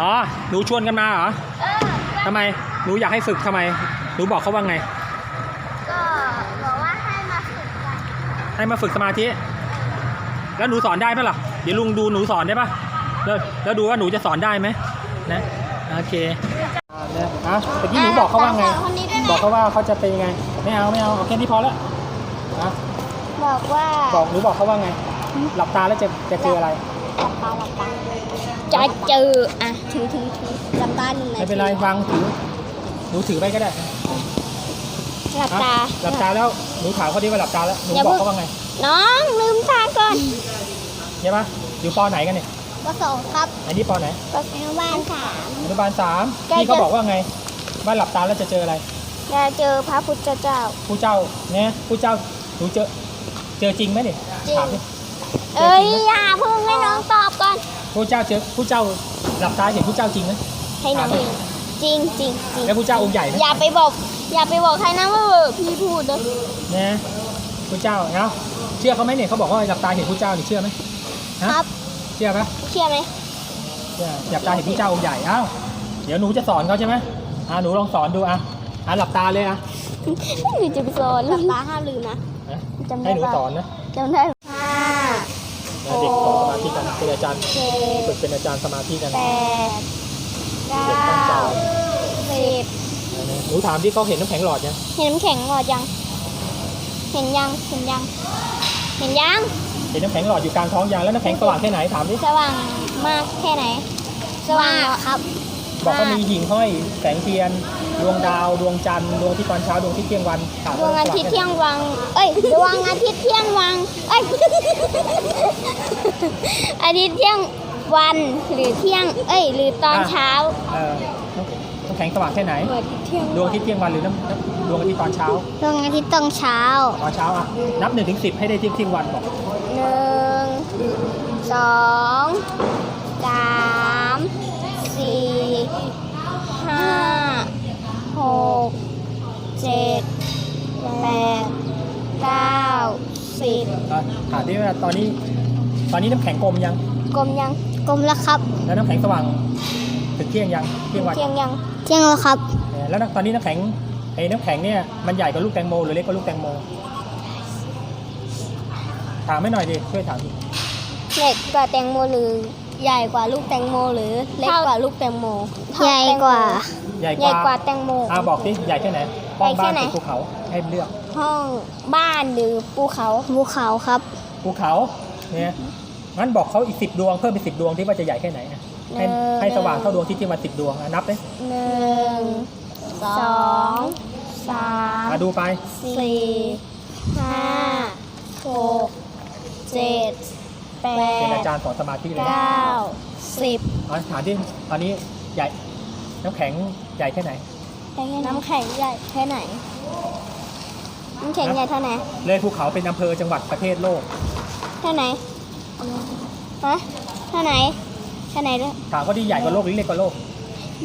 อ๋อ หนูชวนกันมาเหรอเออทำไม หนูอยากให้ฝึกทำไม หนูบอกเขาว่าไง ก็บอกว่าให้มาฝึกกันให้มาฝึกสมาธิ แล้วหนูสอนได้ปะล่ะ เดี๋ยวลุงดูหนูสอนได้ปะแล้วแล้วดูว่าหนูจะสอนได้ไหมนะ โอเคอ่าเนี่ยอะเมื่อกี้หนูบอกเขาว่าไงคนนี้ด้วยนะบอกเขาว่าเขาจะเป็นยังไง ไม่เอาไม่เอาเอาแค่นี้พอแล้วนะบอกว่าบอกหนูบอกเขาว่าไง หลับตาแล้วจะจะเจออะไรหลับ ตาหลับตาจะเจออะถือถือถือหลับตาหนึ่งนาทีไม่เป็นไรวางถือหนูถือไปก็ได้หลับตาอะหลับตาแล้วหนูถามเขาดิว่าหลับตาแล้วหนูอย่าบอเพิ่กงเขาว่าไง น้องลืมตาก่อนใช่ปะอยู่ปอไหนกันเนี่ยก็สองครับ อันนี้ปอไหนก็อนุบาลสามอนุบาลสามใกล้พี่เขาจะบอกว่าไงว่าหลับตาแล้วจะเจออะไรจะเจอพระพุทธเจ้า ผู้เจ้าเนี่ยผู้เจ้าหนูเจอเจอจริงไหมเนี่ยจริงถามดิ เอ้ยอย่าเพิ่งให้น้องตอบก่อน ผู้เจ้าเจอผู้เจ้าหลับตาเห็นผู้เจ้าจริงไหมให้น้องเห็นจริงจริงจริงแล้วผู้เจ้าองค์ใหญ่ไหมอย่าไปบอก อย่าไปบอกใครนะว่าพี่พูดนะนะผู้เจ้าเนาะเชื่อเขาไหมเนี่ยเขาบอกว่าหลับตาเห็นผู้เจ้านี่เชื่อไหมฮะครับ เชื่อไหมเชื่อไหมเชื่อหลับตาเห็นผู้เจ้าองค์ใหญ่อ้าวเดี๋ยวหนูจะสอนเขาใช่ไหมอ่าหนูลองสอนดูอะอะหลับตาเลยอะหนูจะไปสอนหลับตาห้ามลืมนะอะจำได้ให้หนูปะสอนนะ จำได้ เป็นอาจารย์เจ็ดฝึกเป็นอาจารย์สมาธิกันแปดเก้เด็กตั้งใจาสิบหนูถามที่เขาเห็นน้ำแข็งหลอดยังเห็นน้ำแข็งหลอดยัง เห็นยังเห็นยังเห็นยังเห็นน้ำแข็งหลอดอยู่กลางท้องยังแล้วน้ำแข็งสว่างแค่ไหนถามดิสว่างมากแค่ไหน สว่างครับ บอกว่ามีหิ่งห้อย แสงเทียน ดวงดาว ดวงจันทร์ดวงที่ตอนเช้า ดวงที่เที่ยงวันถามดวงอาทิตย์เที่ยงวัง เอ้ย ดวงอาทิตย์เที่ยงวัง เอ้ย อาทิตย์เที่ยงวันหรือเที่ยง เอ้ย หรือตอนเช้า เออน้ำแข็งสว่างแค่ไหน ดวงอาทิตย์เที่ยงดวงอาทิตย์เที่ยงวันหรือน้ำน้ำดวงอาทิตย์ตอนเช้า ดวงอาทิตย์ตอนเช้าตอนเช้าอะ นับหนึ่งถึงสิบให้ได้เที่ยงเที่ยงวันบอกหนึ่งสองสามสี่ ห้าหกเจ็ดแปดเก้าสิบอะถามดิว่าตอนนี้ ตอนนี้น้ำแข็งกลมยัง กลมยังกลมแล้วครับแล้วน้ำแข็งสว่างถึงเที่ยงยังเที่ยงวันเที่ยงยังเที่ยงแล้วครับเออแล้วตอนนี้น้ำแข็งไอ้น้ำแข็งเนี่ยมันใหญ่กว่าลูกแตงโมหรือเล็กกว่าลูกแตงโมถามให้หน่อยดิช่วยถามดิ เล็กกว่าแตงโมหรือ ใหญ่กว่าลูกแตงโมหรือเล็กกว่าลูกแตงโมใหญ่กว่า ใหญ่ใหญ่กว่าแตงโม อ่าบอกดิใหญ่แค่ไหนห้องใหญ่แค่บ้านไหน หรือภูเขาให้เลือกห้องบ้านหรือภูเขาภูเขาครับ ภูเขาเนี่ยงั้นบอกเขาอีกสิบดวงเพิ่มเป็นสิบดวงที่ว่าจะใหญ่แค่ไหนอะให้ให้สว่างเท่าดวงที่ที่มาสิบดวงอะนับเลยหนึ่งสองสามมาดูไปสี่ห้าหกเจ็ด แปเป็นอาดจารย์สอนสมาธิเลยเก้าสิบอะถามที่ตอนนี้ใหญ่น้ำแข็งใหญ่แค่ไหน น้ำแข็งใหญ่แค่ไหน น้ำแข็งใหญ่เท่าไหนเลยภูเขาเป็นอำเภอจังหวัดประเทศโลก เท่าไหนฮะเท่าไหนเท่าไหนด้วยถามเขาที่ใหญ่กว่าโลกหรือเล็กกว่าโลก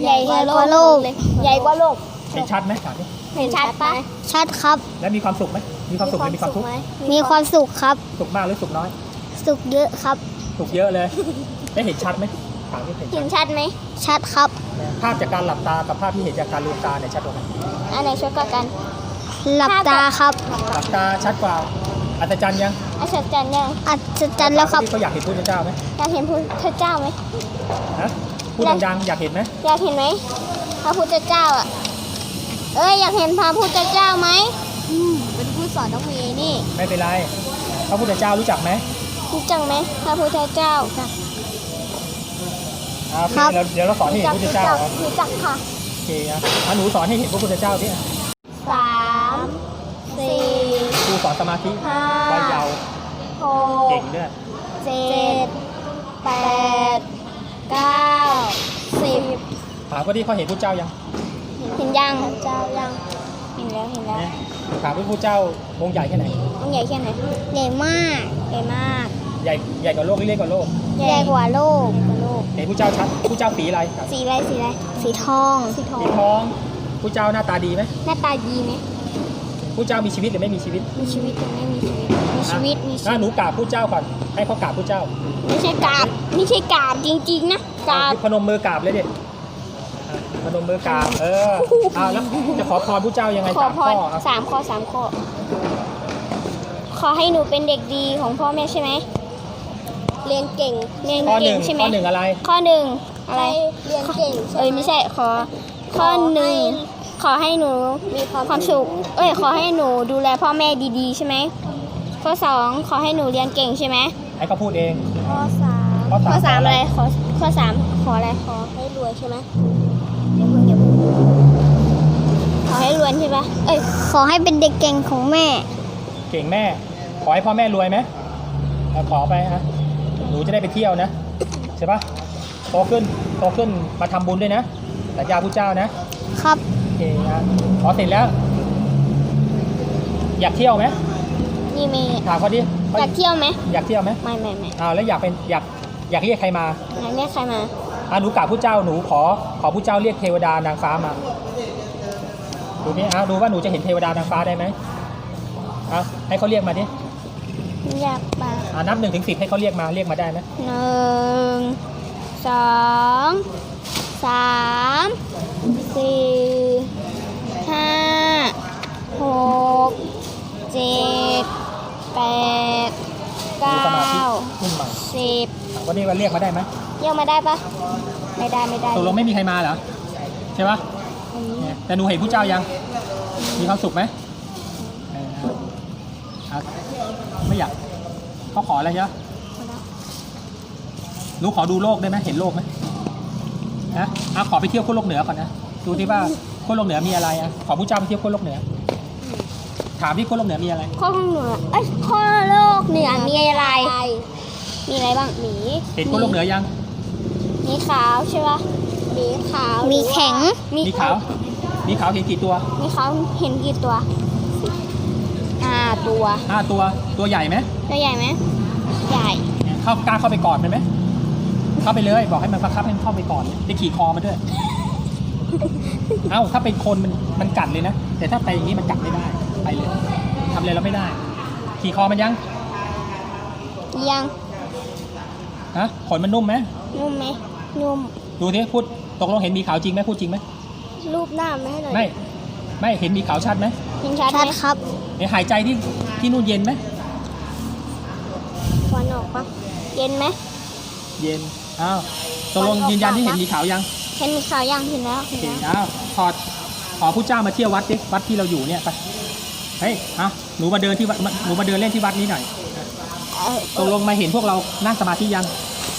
ใหญ่กว่าโลกใหญ่กว่าโลกเห็นชัดไหมถามดิเห็นชัดปะชัดครับ แล้วมีความสุขไหมมีความสุขหรือมีความทุกข์ไหมีความสุขครับ สุขมากหรือสุขน้อย สุขเยอะครับสุขเยอะเลยได้เห็นชัดไหมถามที่เห็นเห็ชัดนชัดไหม ชัดครับ ภาพจากการหลับตากับภาพที่เห็นจากการลืมตาเนี่ยชัดกว่ากันอันไหนชัดกว่ากันหลับตาครับ หลับตาชัดกว่าอัศจรรย์ยังอัศจรรย์ยังอัศจรรย์แล้วครับ ที่เขาอยากเห็นพระเจ้าไหมอยากเห็นพระพุทธเจ้าไหมนะพูดดังๆอยากเห็นไหมอยากเห็นไหมพระพุทธเจ้าอะ เอ้ยอยากเห็นพระพุทธเจ้าไหมอืมเป็นผู้สอนน้องเมย์นี่ไม่เป็นไรพระพุทธเจ้ารู้จักไหม รู้จักไหมพระพุทธเจ้าอ่าครับ เดี๋ยวเดี๋ยวเราสอนให้รู้เห็นจัพกระพุทธรู้เจ้าจักรู้จักค่ะโอเคอะอะหนูสอนให้เห็นพระพุทธเจ้าที่สามสี่ครูสอนสมาธิห้าวัยเยาว์หเก่กงด้วยเจ็ดแปดเก้าสิบถามว่าที่เขาเห็นพระเจ้ายังเห็นยังเจ้ายังเห็นแล้วเห็นแล้วนะถามว่าพระเจ้าองค์ใหญ่แค่ไหนมันใหญ่แค่ไหนใหญ่มากใหญ่มาก ใหญ่ใหญ่กว่าโลกหรือเล็กกว่าโลกใหญ่กว่าโลกใหญ่กว่าโลกเห็นพระเจ้าชัดพระเจ้าสีอะไรครับสีอะไรสีอะไรสีทองสีทองสีทองพระเจ้าหน้าตาดีไหมหน้าตาดีไหมพระเจ้ามีชีวิตหรือไม่มีชีวิต มีชีวิตหรือไม่มีชีวิตมีชีวิตมีชีอะวิตหนูกราบผู้เจ้าก่อนให้เขากราบผู้เจ้า ไม่ใช่กราบไม่ใช่กราบจริงๆนะกราบอะพนมมือกราบเลยดิอะพนมมือกราบเอออ่าแล้วจะขอพรผู้เจ้ายังไงขอสามพข้รออะสามข้อสามข้อขอให้หนูเป็นเด็กดีของพ่อแม่ใช่ไหม เรียนเก่งเรียนข้อหเก่นึ่งงใช่ไหมข้อหนึ่งอะไร ข้อหนึ่งอะไรเรียนเก่งเอ้ยไม่ใช่ขอข้อหนึ่งขอให้หนูมีความสุขเอ้ยขอให้หนูดูแลพ่อแม่ดีๆ ใช่ไหมข้อสองขอให้หนูเรียนเก่งใช่ไหมให้เขาพูดเองข้อสามข้อสามข้อสามขออะไรอะไรขอข้อสามขออะไรขอ ให้รวยใช่ไหมอย่าเพิ่งอย่าเพิ่งขอให้รวยใช่ปะเอ้ย ขอให้เป็นเด็กเก่งของแม่ เก่งแม่ ขอให้พ่อแม่รวยไหมอะขอไปฮะห นูจะได้ไปเที่ยวนะใช่ปะโตขึ้นโตขึ้นมาทำบุญด้วยนะสัญญาผู้เจ้านะ ครับโอเคนะขอเสร็จแล้ว อยากเที่ยวไหมนี่มีถามเขาดิเขาอยากเที่ยวไหมอยากเที่ยวไหมไม่ไม่ไม่อ้าวแล้วอยากเป็นอยากอยากเรียกใครมาอยากเรียกใครมาอะหนูกราบผู้เจ้าหนูขอขอผู้เจ้าเรียกเทวดานางฟ้ามาดูนี่อะดูว่าหนูจะเห็นเทวดานางฟ้าได้ไหมอะให้เขาเรียกมาดิ อยากมาอะนับหนึ่งถึงสิบให้เขาเรียกมาเรียกมาได้ไหมหนึ่งสองสามสี่ห้าหกเจ็ดแปดดูเก้าสมาธิขึ้นใหม่สิบอะวันนี้ว่าเรียกมาได้ไหมเรียกมาได้ปะไม่ได้ไม่ได้ตกลงไม่มีใครมาเหรอใช่ปะเนี่ยแต่หนูเห็นผู้เจ้ายัง มีความสุขไหมเอออะไม่อยาก เขาขออะไรเยอะหนูขอดูโลกได้ไหมเห็นโลกไหมนะอะขอไปเที่ยวขั้วโลกเหนือก่อนนะดูที่ว่าขั้วโลกเหนือมีอะไรอะขอผู้เจ้าไปเที่ยวขั้วโลกเหนือ ถามที่ขั้วโลกเหนือมีอะไรข้อเหนือเอ้ยข้อโลกเหนือมีอะไร มีอะไรบ้างหมีเห็นขั้วโลกเหนือยัง มีขาวใช่ปะมีขาว มีแข็ง มีมีขาว มีขาวเห็นกี่ตัว มีขาวเห็นกี่ตัวห้า ตัว ห้าตัวตัวใหญ่ไหมตัวใหญ่ไหมใหญ่ เข้ากล้าเข้าไปกอดมันไหมเข้าไปเลยบอกให้มันบังคับให้มันเข้าไปกอดเลยไปขี่คอมันด้วย เอ้าถ้าเป็นคนมันมันกัดเลยนะ แต่ถ้าไปอย่างนี้มันกัดไม่ได้ไปเลยทำอะไรเราไม่ได้ ขี่คอมันยังยังฮะขนมันนุ่มไหมนุ่มไหมนุ่ม ดูที่พูดตกลงเห็นหมีขาวจริงไหมพูดจริงไหมรูปหน้าไม่ให้หน่อยไม่ ไม่เห็นหมีขาวชัดไหมเห็นชัดไหชัดมครับ เห็นหายใจที่ที่นู่นเย็นไหมควันออกปะเย็นไหม เย็น อ้าวตกลงยืนยันที่เห็นหมีขาวยัง เห็นมีขาวยังเห็นแล้วโอเห็นเคแล้วอ้าวขอขอผู้เจ้ามาเที่ยววัดดิ วัดที่เราอยู่เนี่ยไป เฮ้ยอะหนูมาเดินที่วัดมาหนูมาเดินเล่นที่วัดนี้หน่อยเออตกลงมาเห็นพวกเรานั่งสมาธิยัง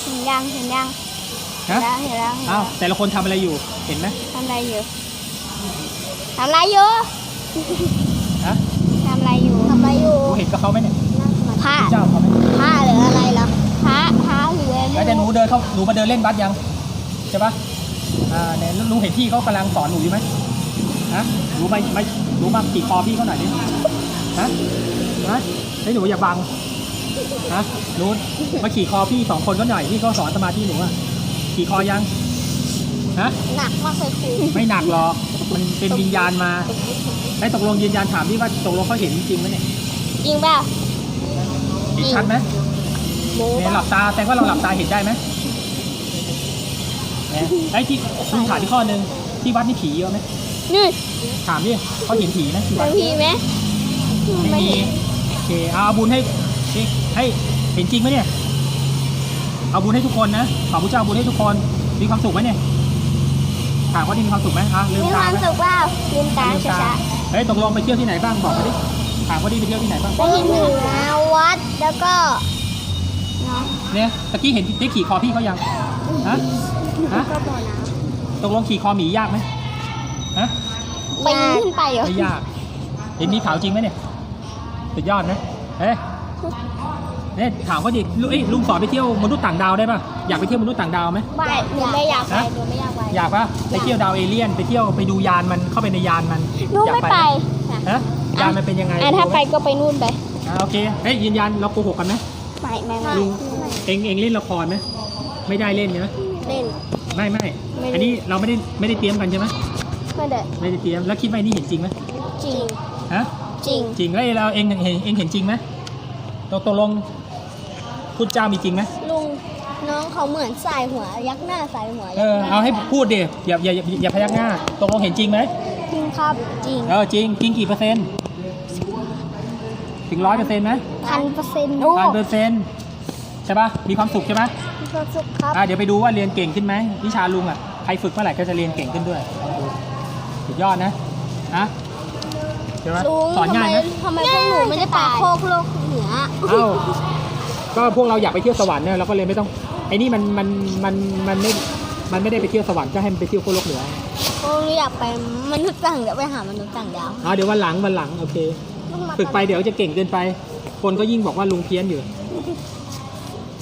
เห็นยังเห็นยังเห็ฮะนแล้วเห็นแล้วเห็นอ้าแล้ววแต่ละคนทำอะไรอยู่ เห็นไหมทำอะไรอยู่ทำอะไรอยู่ เห็นกับเขาไหมเนี่ยนั่งสมาธิผ้าผู้เจ้าเขาไหมผ้าหรืออะไรเหรอพระพระหรืออะไรแล้วแต่หนูเดินเขาหนูมาเดินเล่นวัดยังใช่ปะอ่าเนี่ยแล้วหนูเห็นพี่เขากำลังสอนหนูอยู่ไหมฮะหนูมามาหนูมาขี่คอพี่เขาหน่อยดิฮะฮะเฮ้ยหนูอย่าบังฮะหนูมาขี่คอพี่สองคนก็หน่อยพี่เขาสอนสมาธิหนูอะขี่คอยังฮะหนักมากเลยครูไม่หนักหรอกมันเป็นวิญญาณมาได้ตกลงยืนยันถามที่ว่าตกลงเขาเห็นจริงไหมเนี่ย จริงเปล่าเห็นชัดไหมโม้เนี่ยหลับตาแต่ว่าเราหลับตาเห็นได้ไหมเนี่ยไอ้ที่คุณถามที่ข้อหนึ่งที่วัดนี่ผีเยอะไหมนี่ถามดิเขาเห็นผีไหมที่วัมัดนผีไหมไม่มีโอเคเอาเอาบุญให้ดิให้เห็นจริงไหมเนี่ยเอาบุญให้ทุกคนนะขอพระเจ้าบุญให้ทุกคนมีความสุขไหมเนี่ยถามว่าที่มีความสุขไหมอะลืมมีคามตาวไหมสุขเปล่าลืมตาลืมช้าตาเฮ้ยตกลงไปเที่ยวที่ไหนบ้างบอกมาดิ ถามว่าดีไปเที่ยวที่ไหนบ้างๆได้ยินเหนือวัดแล้วก็เนาะเนี่ยตะกี้เห็นได้ขี่คอพี่เขายังฮะฮะก็บ่อน้ตกลงขี่คอหมียากไหมฮะำไปยิงขึ้นไปเหรอไม่ยากเห็นหมีขาวจริงไหมเนี่ยสุดยอดไหมเฮ้ยเนี่ยถามเขาดิลุงเอ้ยลุงสอนไปเที่ยวมนุษย์ต่างดาวได้ป่ะอยากไปเที่ยวมนุษย์ต่างดาวไหมไม่หนูไม่อยากไปฮะหนูไม่อยากไปอยากป่ะไปเที่ยวดาวเอเลี่ยนไปเที่ยวไปดูยานมันเข้าไปในยานมันหนูอยากไม่ไปฮะ ยานมันเป็นยังไงอะถ้ารู้หมไปก็ไปนู่นไปอ่าโอเค เฮ้ยยืนยันเราโกหกกันไหมไม่ไม่ไม่ลุงเองเองเล่นละครไหมไม่ได้เล่นใช่ไหมเล่น ไม่ไม่ไม่ได้อันนี้เราไม่ได้ไม่ได้เตรียมกันใช่ไหมไม่ได้ไม่ได้เตรียม แล้วคิดว่าไอ้นี่เห็นจริงไหมจริง ฮะ จริง จริงแล้วเราเองเห็นเองเห็นจริงไหมตกตกลงพุทธเจ้ามีจริงไหมลุงน้องเขาเหมือนสายหัว ยักหน้าสายหัวเออเอาให้พูดดิอย่าอย่าอย่าอย่าพยักหน้าตกลงเห็นจริงไหมจริงครับจริงเออจริงจริงกี่เปอร์เซ็นต์ ถึงร้อยเปอร์เซ็นต์ไหมพันเปอร์เซ็นต์พันเปอร์เซ็นต์ใช่ปะมีความสุขใช่ไหมมีความสุขครับอะเดี๋ยวไปดูว่าเรียนเก่งขึ้นไหมวิชาลุงอะใครฝึกเมื่อไหร่ก็จะเรียนเก่งขึ้นด้วยสุดยอดนะฮะใช่ไหมลุงสอนง่ายไหมทำไมพวกหนูไม่ได้ไปโคกโลกเหนือเอ้าก็พวกเราอยากไปเที่ยวสวรรค์เนี่ยเราก็เลยไม่ต้องไอ้นี่มันมันมันมันไม่มันไม่ได้ไปเที่ยวสวรรค์ก็ให้มันไปเที่ยวโคโลกเหนือพวกหนูอยากไปมนุษย์ต่างดาวไปหามนุษย์ต่างดาวอ่าเดี๋ยววันหลังวันหลังโอเคลุงมา ฝึกไปเดี๋ยวจะเก่งเกินไป คนก็ยิ่งบอกว่าลุงเพี้ยนอยู่